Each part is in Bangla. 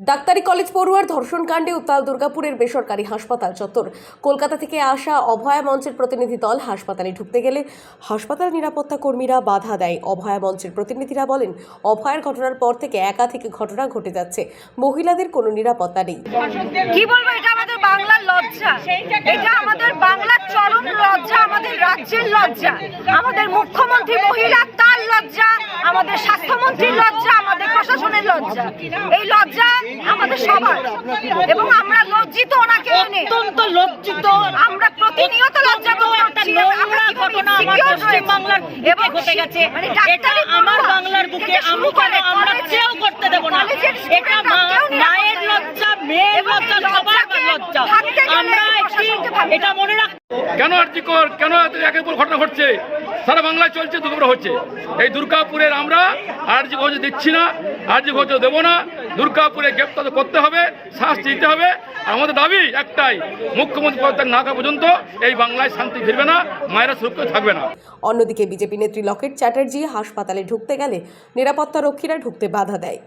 ডাক্তারি কলেজ পড়ুয়ার ধর্ষণ কাণ্ডে উত্তাল দুর্গাপুরের বেসরকারি হাসপাতাল চত্বর। কলকাতা থেকে আসা অভয়া মঞ্চের প্রতিনিধি দল হাসপাতালে ঢুকতে গেলে হাসপাতাল নিরাপত্তা কর্মীরা বাধা দেয়। অভয়া মঞ্চের প্রতিনিধিরা বলেন, অভয়ার ঘটনার পর থেকে একাধিক ঘটনা ঘটে যাচ্ছে। মহিলাদের কোনো নিরাপত্তা নেই। কি বলব, এটা আমাদের বাংলার লজ্জা। এটা আমাদের বাংলার চরম লজ্জা, আমাদের রাজ্যের লজ্জা। আমাদের মুখ্যমন্ত্রী মহিলা, তার লজ্জা। আমাদের স্বাস্থ্যমন্ত্রীর লজ্জা আমাদের প্রশাসনের লজ্জা। এই লজ্জা আমাদের সবার। এবং আমরা লজ্জিত ওনাকে এনে। অত্যন্ত লজ্জিত। আমরা প্রতিনিয়ত আমরা ঘটনা আমার insecure পশ্চিম বাংলার এবং ঘটে গেছে। মানে এটা আমার বাংলার বুকে আমরা কেউ করতে দেবো না। এটা মায়ের লজ্জা মেয়ের লজ্জা সবার লজ্জা। আমরা একটি এটা কেন আর্যিকর কেন এত একের পর ঘটনা ঘটছে? সারা বাংলায় চলছে দুর্গাপুরে হচ্ছে। এই দুর্গাপুরের আমরা আর্জি ঘোষ দিচ্ছি না আর্জি ঘোষ দেবো না। দুর্গাপুরে গ্রেপ্তার করতে হবে শাস্তি দিতে হবে। আমাদের দাবি একটাই মুখ্যমন্ত্রী পদত্যাগ না করা পর্যন্ত এই বাংলায় শান্তি ফিরবে না মায়েরা সুরক্ষিত থাকবে না। অন্যদিকে বিজেপি নেত্রী লকেট চ্যাটার্জি হাসপাতালে ঢুকতে গেলে নিরাপত্তা রক্ষীরা ঢুকতে বাধা দেয়।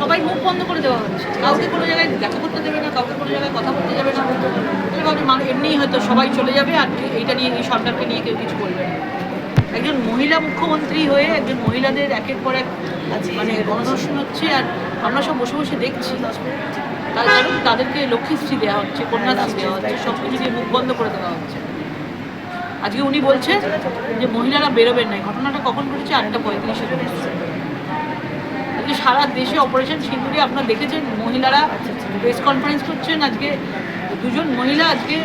সবাই মুখ বন্ধ করে দেওয়া হচ্ছে। কাউকে কোনো জায়গায় দেখা করতে দেবে না, কাউকে কোনো জায়গায় কথা বলতে যাবে না। তাহলে ভাবছি এমনিই হয়তো সবাই চলে যাবে আর এইটা নিয়ে এই সরকারকে নিয়ে কেউ কিছু বলবে না। একজন মহিলা মুখ্যমন্ত্রী হয়ে একজন মহিলাদের একের পর এক মানে গণধর্ষণ হচ্ছে আর আমরা সব বসে বসে দেখছি। তার কারণ তাদেরকে লক্ষ্মীশ্রী দেওয়া হচ্ছে, কন্যাশ্রী দেওয়া হচ্ছে সব কিছু দিয়ে মুখ বন্ধ করে দেওয়া হচ্ছে। আজকে উনি বলছেন যে মহিলারা বেরোবেন না। ঘটনাটা কখন ঘটেছে? আটটা পঁয়ত্রিশে। ঘটেছে সারা দেশে অপারেশন সিঁদুরে আপনারা দেখেছেন, মহিলারা প্রেস কনফারেন্স করছেন আজকে। দুজন মহিলা আজকে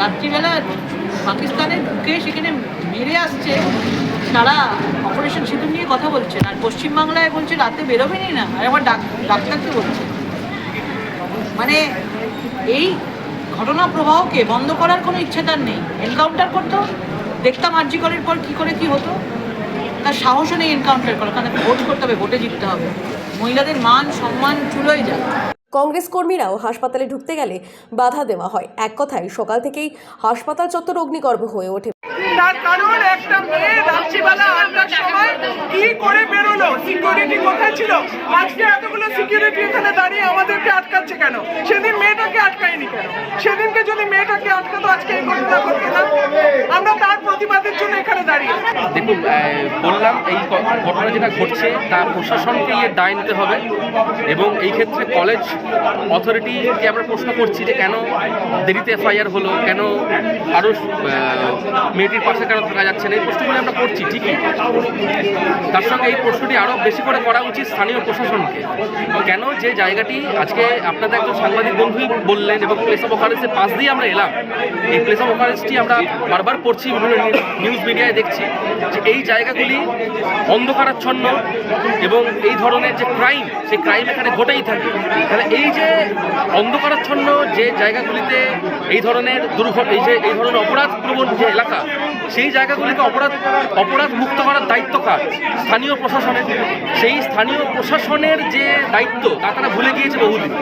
রাত্রিবেলা পাকিস্তানে ঢুকে সেখানে মেরে আসছে, তারা অপারেশন সিঁদুর নিয়ে কথা বলছেন। আর পশ্চিমবাংলায় বলছে, রাতে বেরোবেনি না। আর ডাক ডাক্তারকে বলছে। মানে এই ঘটনা প্রবাহকে বন্ধ করার কোনো ইচ্ছে তার নেই। এনকাউন্টার করতো, দেখতাম আর্জি করার পর কী করে কি হতো। তার সাহসও নেই এনকাউন্টার করা কারণ ভোট করতে হবে ভোটে জিততে হবে। মহিলাদের মান সম্মান চুলোয় যায়। কংগ্রেস কর্মীরাও হাসপাতালে ঢুকতে গেলে বাধা দেওয়া হয়। এক কথায় সকাল থেকেই হাসপাতাল চত্বর অগ্নিগর্ভ হয়ে ওঠে। তার কারণ একটা মেয়ে রাত্রিবেলা আটটার সময় কি করে বেরোলো সিকিউরিটি কোথায় ছিল? আজকে এতগুলো সিকিউরিটি এখানে দাঁড়িয়ে আমাদেরকে আটকাচ্ছে কেন? সেদিন মেয়েটাকে আটকায়নি কেন? সেদিনকে যদি মেয়েটাকে আটকাতো, আজকে এই ঘটনা ঘটতো না? আমরা তার প্রতিবাদের জন্য এখানে দাঁড়িয়ে। দেখুন বললাম এই ঘটনা যেটা ঘটছে, তা প্রশাসনকে এর দায় নিতে হবে এবং এই ক্ষেত্রে কলেজ অথরিটিকে আমরা প্রশ্ন করছি যে কেন দেরিতে এফআইআর হলো, কেন আরও মেয়েটির পাশে কেন থাকা যাচ্ছে না? এই প্রশ্নগুলি আমরা করছি, ঠিকই। তার সঙ্গে এই প্রশ্নটি আরও বেশি করে করা উচিত স্থানীয় প্রশাসনকে, কেন যে জায়গাটি আজকে আপনাদের একজন সাংবাদিক বন্ধুই বললেন এবং প্লেস অফ অফারেন্সের পাশ দিয়ে আমরা এলাম। এই প্লেস অফ অফারেন্সটি আমরা বারবার পড়ছি, বিভিন্ন নিউজ মিডিয়ায় দেখছি যে এই জায়গাগুলি অন্ধকারাচ্ছন্ন এবং এই ধরনের যে ক্রাইম সেই ক্রাইম এখানে ঘটেই থাকে। তাহলে এই যে অন্ধকারাচ্ছন্ন যে জায়গাগুলিতে এই ধরনের দুর্ঘটনা এই যে, এই ধরনের অপরাধ প্রবণ যে এলাকা সেই জায়গাগুলিকে অপরাধ অপরাধ মুক্ত করার দায়িত্ব কার? স্থানীয় প্রশাসনের। সেই স্থানীয় প্রশাসনের যে দায়িত্ব, তা তারা ভুলে গিয়েছে বহুদিন।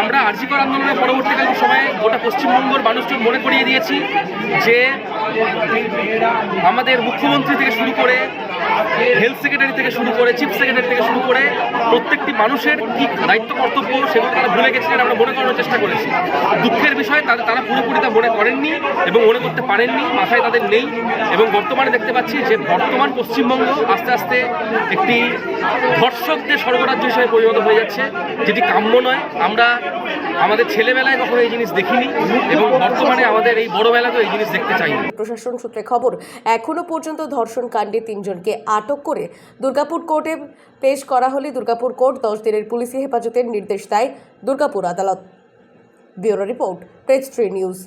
আমরা আর্জিকর আন্দোলনের পরবর্তীকালীন সময়ে গোটা পশ্চিমবঙ্গের মানুষজন মনে করিয়ে দিয়েছি যে আমাদের মুখ্যমন্ত্রী থেকে শুরু করে হেলথ সেক্রেটারি থেকে শুরু করে চিফ সেক্রেটারি থেকে শুরু করে প্রত্যেকটি মানুষের কি দায়িত্ব, কর্তব্য, সেগুলো তারা ভুলে গেছিলেন, আমরা মনে করানোর চেষ্টা করেছি। দুঃখের তাদের তারা পুরোপুরি তা মনে করেননি এবং মনে করতে পারেননি, মাথায় তাদের নেই এবং বর্তমানে দেখতে পাচ্ছি যে বর্তমান পশ্চিমবঙ্গ আস্তে আস্তে একটি ধর্ষকদের স্বর্গরাজ্য হিসেবে পরিণত হয়ে যাচ্ছে, যেটি কাম্য নয়। আমরা আমাদের ছেলেবেলায় কখনো এই জিনিস দেখিনি এবং বর্তমানে আমাদের এই বড়বেলাতেও এই জিনিস দেখতে চাই প্রশাসন সূত্রে খবর, এখনও পর্যন্ত ধর্ষণ কাণ্ডে তিনজনকে আটক করে দুর্গাপুর কোর্টে পেশ করা হলে দুর্গাপুর কোর্ট দশ দিনের পুলিশি হেফাজতের নির্দেশ দেয় দুর্গাপুর আদালত। Bureau report page three news